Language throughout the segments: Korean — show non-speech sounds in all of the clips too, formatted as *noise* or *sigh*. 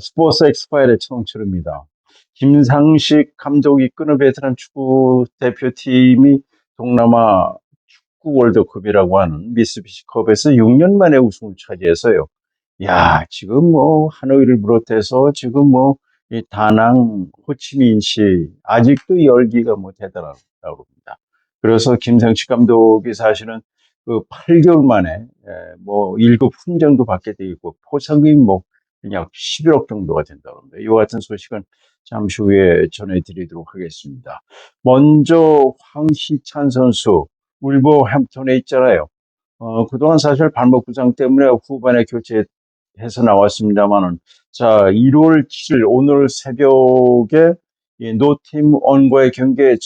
스포츠 엑스파일의 청취입니다. 김상식 감독이 끄는 베테랑 축구 대표팀이 동남아 축구 월드컵이라고 하는 미쓰비시컵에서 6년 만에 우승을 차지해서요. 야, 지금 뭐 하노이를 비롯해서 지금 뭐 이 다낭, 호치민시 아직도 열기가 뭐 대단하다고 합니다. 그래서 김상식 감독이 사실은 그 8개월 만에 에, 뭐 1급 훈장도 받게 돼 있고 포상금이 뭐 약 11억 정도가 된다고 합니다. 이와 같은 소식은 잠시 후에 전해드리도록 하겠습니다. 먼저 황희찬 선수 울버햄튼에 있잖아요. 어, 그동안 사실 발목 부상 때문에 후반에 교체해서 나왔습니다만은 자 1월 7일 오늘 새벽에 이 노팀 원과의 경기에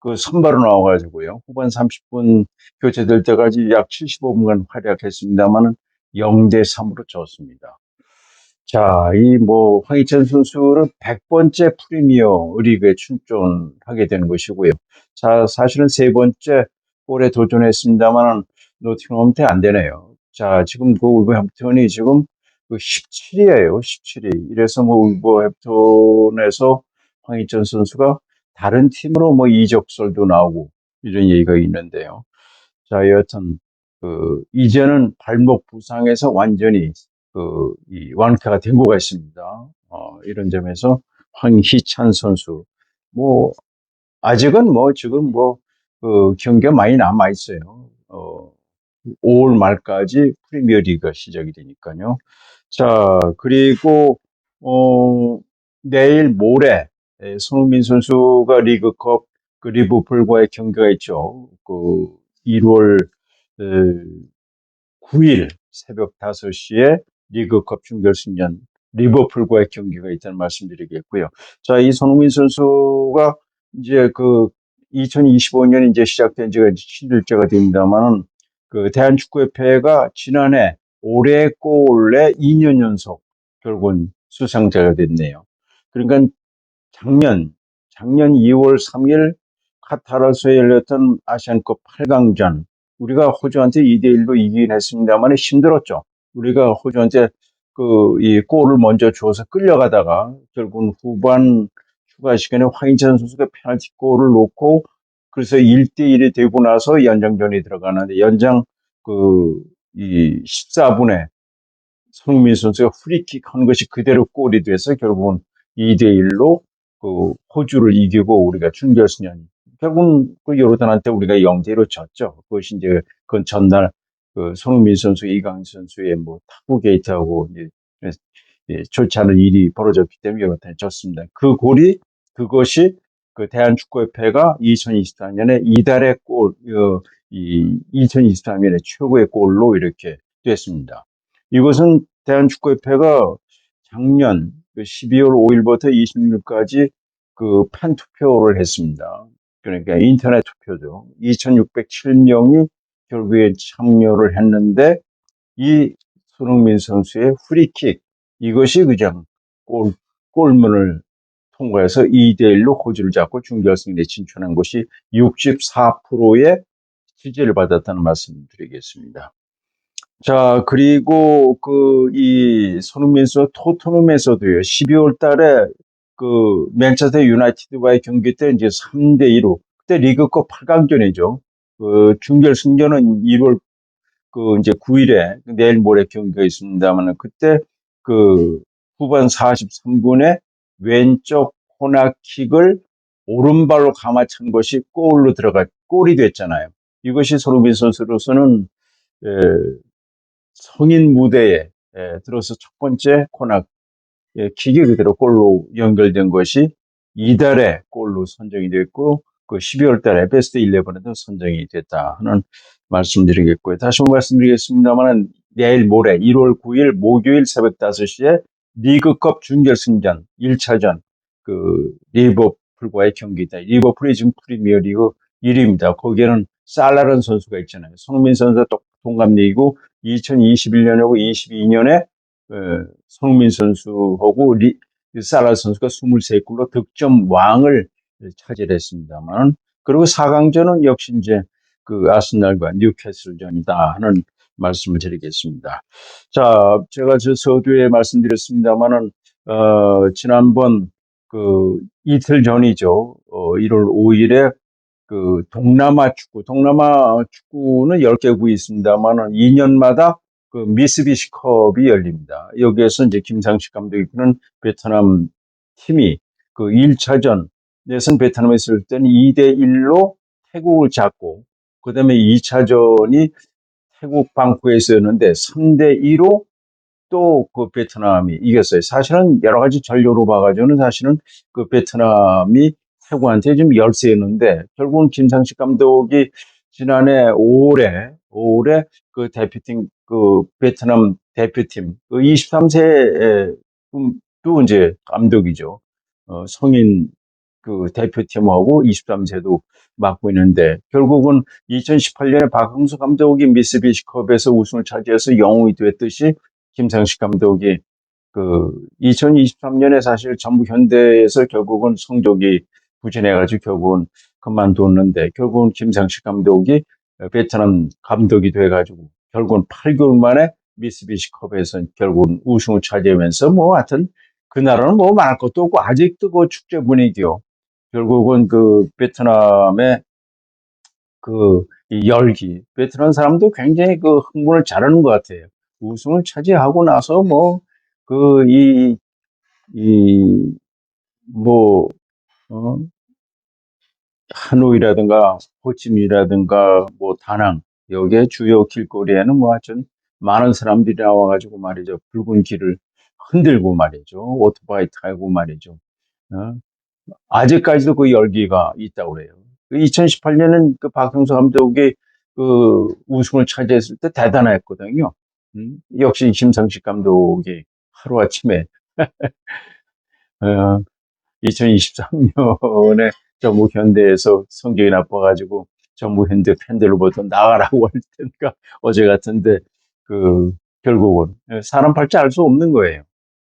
그 선발로 나와가지고요 후반 30분 교체될 때까지 약 75분간 활약했습니다만은 0대 3으로 졌습니다. 자, 이 뭐 황희찬 선수는 100번째 프리미어 리그에 출전하게 되는 것이고요. 자, 사실은 세 번째 골에 도전했습니다만 노팅엄한테 안 되네요. 자, 지금 그 울버햄튼이 지금 그 17위예요. 17위. 이래서 뭐 울버햄튼에서 황희찬 선수가 다른 팀으로 뭐 이적설도 나오고 이런 얘기가 있는데요. 자, 여하튼 그 이제는 발목 부상에서 완전히 그, 이 완쾌가 된것 같습니다. 어, 이런 점에서 황희찬 선수, 뭐, 아직은 뭐, 지금 뭐, 그, 경기가 많이 남아 있어요. 어, 5월 말까지 프리미어 리그가 시작이 되니까요. 자, 그리고, 어, 내일 모레, 에, 손흥민 선수가 리그컵 그 리버풀과의 경기가 있죠. 그 1월 9일 새벽 5시에 리그컵 준결승전 리버풀과의 경기가 있다는 말씀드리겠고요. 자, 이 손흥민 선수가 이제 그 2025년 이제 시작된 지가 7일째가 됩니다만은 그 대한축구협회가 지난해 올해 골에 2년 연속 결국은 수상자가 됐네요. 그러니까 작년, 작년 2월 3일 카타르에서 열렸던 아시안컵 8강전 우리가 호주한테 2대1로 이기긴 했습니다만 힘들었죠. 우리가 호주한테 그 이 골을 먼저 줘서 끌려가다가 결국은 후반 추가 시간에 황인찬 선수가 페널티 골을 놓고 그래서 1대1이 되고 나서 연장전이 들어가는데 연장 그 이 14분에 손흥민 선수가 프리킥 한 것이 그대로 골이 돼서 결국은 2대1로 그 호주를 이기고 우리가 준결승전 결국은 그 요르단한테 우리가 0대1로 졌죠. 그것이 이제 그 전날 그 손흥민 선수, 이강 선수의 뭐 탁구 게이트하고 이제 예, 좋지 않은 일이 벌어졌기 때문에 여러분 졌습니다. 그 골이 그것이 그 대한축구협회가 2024년에 이달의 골, 어, 이 2023년에 최고의 골로 이렇게 됐습니다. 이것은 대한축구협회가 작년 12월 그 5일부터 26일까지 그팬 투표를 했습니다. 그러니까 인터넷 투표죠. 2,607명이 결국에 참여를 했는데 이 손흥민 선수의 프리킥 이것이 그냥 골, 골문을 통과해서 2대1로 호주를 잡고 준결승에 진출한 것이 64%의 지지를 받았다는 말씀 드리겠습니다. 자, 그리고 그, 이 손흥민 선수 토트넘에서도요, 12월 달에 그 맨체스터 유나이티드와의 경기 때 이제 3대 2로, 그때 리그컵 8강전이죠. 그 준결승전은 1월 그 이제 9일에 내일 모레 경기가 있습니다만 그때 그 후반 43분에 왼쪽 코너킥을 오른발로 감아찬 것이 골로 들어가 골이 됐잖아요. 이것이 손흥민 선수로서는 에, 성인 무대에 에, 들어서 첫 번째 코너 예, 킥이 그대로 골로 연결된 것이 이달에 골로 선정이 됐고 그 12월 달 에 베스트 11에도 선정이 됐다 하는 말씀드리겠고요. 다시 한번 말씀드리겠습니다만 내일 모레 1월 9일 목요일 새벽 5시에 리그컵 준결승전 1차전 그 리버풀과의 경기다. 리버풀이 지금 프리미어 리그 1위입니다. 거기에는 살라는 선수가 있잖아요. 손흥민 선수 동갑내기고 2021년하고 22년에 어, 손흥민 선수하고 리, 살라 선수가 23골로 득점 왕을 차지했습니다만 그리고 4강전은 역시 이제 그 아스날과 뉴캐슬전이다 하는 말씀을 드리겠습니다. 자, 제가 저 서두에 말씀드렸습니다만은 어, 지난번 그 이틀 전이죠. 어, 1월 5일에 그 동남아 축구, 동남아 축구는 10개국이 있습니다만은 2년마다 그 미쓰비시 컵이 열립니다. 여기에서 이제 김상식 감독이 이끄는 베트남 팀이 그 1차전 예선 베트남에 있을 때는 2대 1로 태국을 잡고 그다음에 2차전이 태국 방콕에서였는데 3대 2로 또 그 베트남이 이겼어요. 사실은 여러 가지 전료로 봐가지고는 사실은 그 베트남이 태국한테 좀 열세였는데 결국은 김상식 감독이 지난해 5월에 5월에 그 대표팀 그 베트남 대표팀 그 23세 또 이제 감독이죠. 어, 성인 그 대표팀하고 23세도 맡고 있는데 결국은 2018년에 박흥수 감독이 미쓰비시컵에서 우승을 차지해서 영웅이 됐듯이 김상식 감독이 그 2023년에 사실 전북 현대에서 결국은 성적이 부진해가지고 결국은 그만뒀는데 결국은 김상식 감독이 베트남 감독이 돼가지고 결국은 8개월 만에 미쓰비시컵에서 결국은 우승을 차지하면서 뭐 하여튼 그 나라는 뭐 말할 것도 없고 아직도 그 축제 분위기요. 결국은 그 베트남의 그 열기, 베트남 사람도 굉장히 그 흥분을 잘하는 것 같아요. 우승을 차지하고 나서 뭐, 그, 이, 이, 뭐, 어, 하노이라든가, 호치민이라든가, 뭐, 다낭, 여기에 주요 길거리에는 뭐 하여튼 많은 사람들이 나와가지고 말이죠. 붉은 길을 흔들고 말이죠. 오토바이 타고 말이죠. 어? 아직까지도 그 열기가 있다고 그래요. 2018년은 그 박형서 감독이 그 우승을 차지했을 때 대단했거든요. 음, 역시 심상식 감독이 하루아침에 *laughs* 어, 2023년에 전북 현대에서 성적이 나빠가지고 전북 현대 팬들로부터 나가라고 할 테니까 어제 같은데 그 결국은 사람 팔자 알 수 없는 거예요.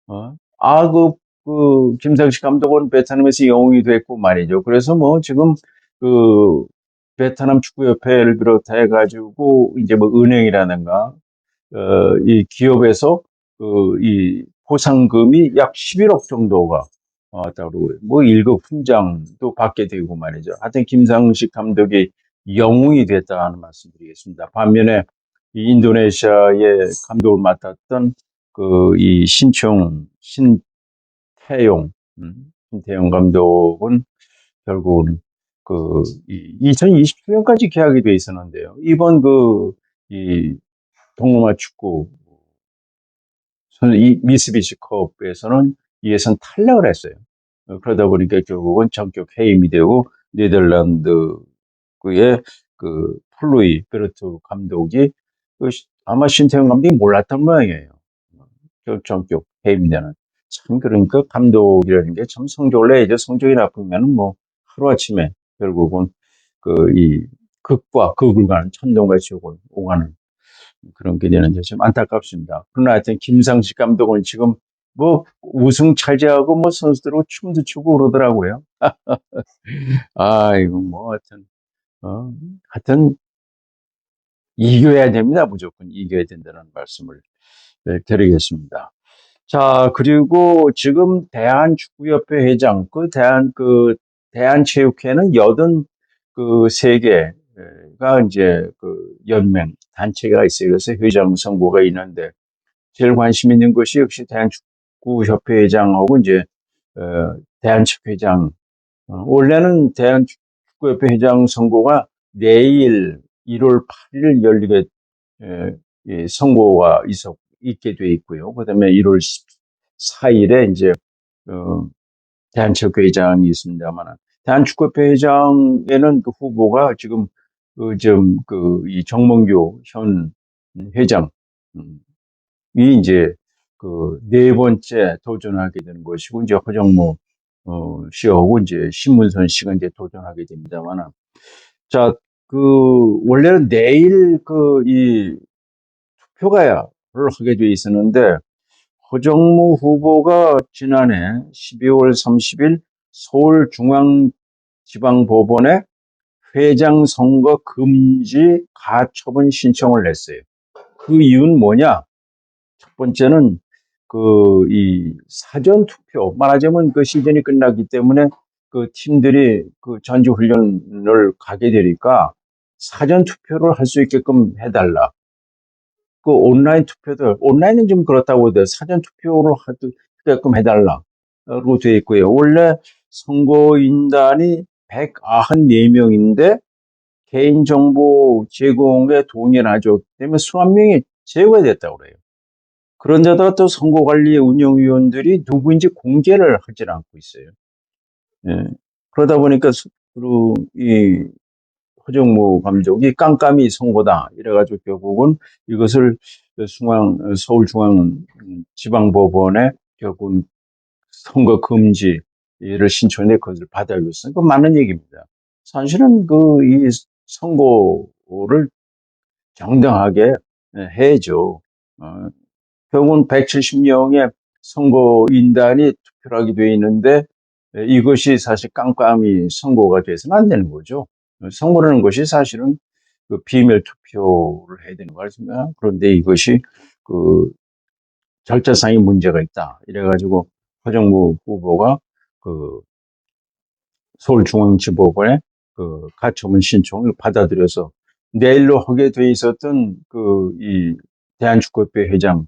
어? 아, 그, 그, 김상식 감독은 베트남에서 영웅이 됐고 말이죠. 그래서 뭐 지금 그 베트남 축구협회를 비롯해 가지고 이제 뭐 은행이라든가 어, 이 기업에서 그 이 보상금이 약 11억 정도가 어, 따로 뭐 1급 훈장도 받게 되고 말이죠. 하여튼 김상식 감독이 영웅이 됐다는 말씀드리겠습니다. 반면에 이 인도네시아의 감독을 맡았던 그 이 신청 신 태용 음, 신태용 감독은 결국은 그 2027년까지 계약이 돼 있었는데요. 이번 그 이 동남아 축구 이 미쓰비시컵에서는 이 예선 탈락을 했어요. 어, 그러다 보니까 결국은 전격 해임이 되고 네덜란드의 그 폴로이 베르트 감독이 그 아마 신태용 감독이 몰랐던 모양이에요. 그 전격 해임이 되는. 참 그러니까 감독이라는 게 참 성적을 내야죠. 성적이 나쁘면 뭐 하루아침에 결국은 그 이 극과 극을 가는 천둥같이 오가는 그런 게 되는데 좀 안타깝습니다. 그러나 하여튼 김상식 감독은 지금 뭐 우승 차지하고 뭐 선수들하고 춤도 추고 그러더라고요. *laughs* 아이고 뭐 하여튼 어, 하여튼 이겨야 됩니다. 무조건 이겨야 된다는 말씀을 네, 드리겠습니다. 자 그리고 지금 대한축구협회 회장 그 대한 그 대한체육회는 여든 그 세계 가 이제 그 연맹 단체가 있어요. 그래서 회장 선거가 있는데 제일 관심 있는 것이 역시 대한축구협회 회장하고 이제 어, 대한축 회장 어, 원래는 대한축구협회 회장 선거가 내일 1월 8일 열리게 에, 예, 선거가 있어 있게 돼 있고요. 그다음에 1월 14일에 이제 어, 대한축구 회장이 있습니다만 대한축구협회 회장에는 그 후보가 지금 그, 좀, 그, 이 정몽규 현 회장 이 이제 그 네 번째 도전하게 되는 것이고, 이제 허정모, 어, 씨하고 이제 신문선 씨가 이제 도전하게 됩니다만, 자, 그, 원래는 내일 그, 이 투표가야를 하게 돼 있었는데, 허정무 후보가 지난해 12월 30일 서울중앙지방법원에 회장 선거 금지 가처분 신청을 냈어요. 그 이유는 뭐냐? 첫 번째는 그 이 사전 투표 말하자면 그 시즌이 끝났기 때문에 그 팀들이 그 전지 훈련을 가게 되니까 사전 투표를 할 수 있게끔 해달라. 그 온라인 투표들 온라인은 좀 그렇다고 해도 사전 투표를 하게끔 해달라고 되어 있고요. 원래 선거인단이 194명인데 개인정보 제공에 동의를 하죠. 때문에 수만 명이 제거가 됐다고 그래요. 그런데다가 또 선거관리 운영위원들이 누구인지 공개를 하질 않고 있어요. 예. 그러다 보니까 수- 그리고 이 허정무 감독이 깜깜이 선거다 이래가지고 결국은 이것을 중앙 서울중앙 지방법원에 결국은 선거 금지를 신청해 그것을 받아줬어요. 그 많은 얘기입니다. 사실은 그 이 선거를 정당하게 해야죠. 어, 결국은 170명의 선거인단이 투표를 하게 돼 있는데 에, 이것이 사실 깜깜이 선거가 돼서는 안 되는 거죠. 선거라는 것이 사실은 그 비밀 투표를 해야 되는 거 아닙니까? 그런데 이것이 그 절차상의 문제가 있다. 이래가지고 허정무 후보가 그 서울중앙지법원에 그 가처분 신청을 받아들여서 내일로 하게 돼 있었던 그 이 대한축구협회 회장은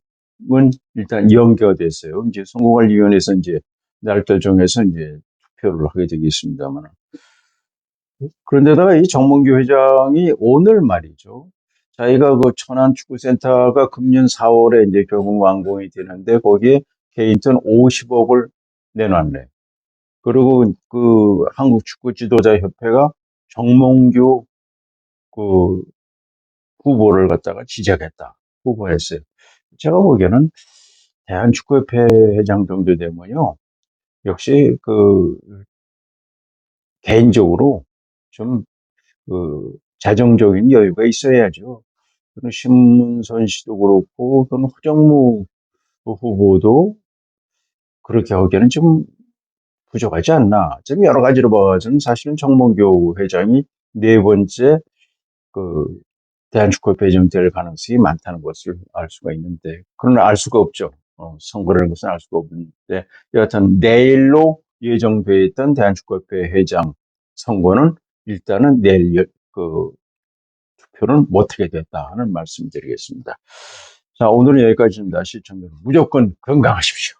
일단 연기됐어요. 이제 선거관리위원회에서 이제 날짜 정해서 이제 투표를 하게 되겠습니다만. 그런데다가 이 정몽규 회장이 오늘 말이죠. 자기가 그 천안 축구센터가 금년 4월에 이제 결국 완공이 되는데 거기에 개인돈 50억을 내놨네. 그리고 그 한국 축구 지도자 협회가 정몽규 그 후보를 갖다가 지적했다. 후보했어요. 제가 보기에는 대한축구협회 회장 정도 되면요. 역시 그 개인적으로 좀그 재정적인 여유가 있어야죠. 그런 신문선 씨도 그렇고, 그런 허정무 후보도 그렇게 하기에는 좀 부족하지 않나. 좀 여러 가지로 봐서는 사실은 정몽교 회장이 네 번째 그 대한축구협회 회장 될 가능성이 많다는 것을 알 수가 있는데, 그러나 알 수가 없죠. 어, 선거라는 것은 알 수가 없는데, 여하튼 내일로 예정되어 있던 대한축구협회 회장 선거는 일단은 내일 여- 그 투표는 못하게 됐다 하는 말씀 드리겠습니다. 자, 오늘은 여기까지입니다. 시청자 여러분 무조건 건강하십시오.